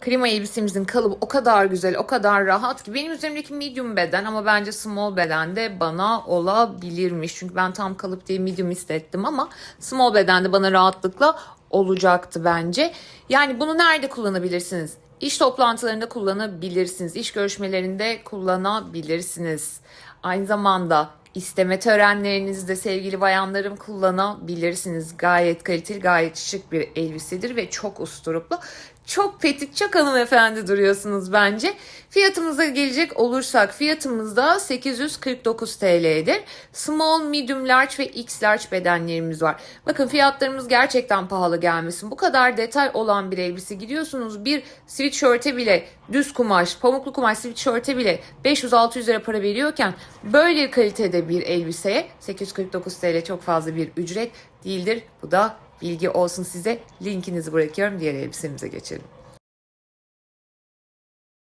Klima elbisemizin kalıbı o kadar güzel, o kadar rahat ki benim üzerimdeki medium beden ama bence small beden de bana olabilirmiş. Çünkü ben tam kalıp diye medium hissettim ama small beden de bana rahatlıkla olacaktı bence. Yani bunu nerede kullanabilirsiniz? İş toplantılarında kullanabilirsiniz. İş görüşmelerinde kullanabilirsiniz. Aynı zamanda isteme törenlerinizde sevgili bayanlarım kullanabilirsiniz. Gayet kaliteli, gayet şık bir elbisedir ve çok usturuplu. Çok petik, çok hanımefendi duruyorsunuz bence. Fiyatımıza gelecek olursak fiyatımız da 849 TL'dir. Small, medium, large ve x large bedenlerimiz var. Bakın fiyatlarımız gerçekten pahalı gelmesin. Bu kadar detay olan bir elbise gidiyorsunuz bir sweatshirt'e bile düz kumaş, pamuklu kumaş sweatshirt'e bile 500-600 lira para veriyorken böyle kalitede bir elbiseye 849 TL çok fazla bir ücret değildir. Bu da bilgi olsun size. Linkinizi bırakıyorum. Diğer elbisemize geçelim.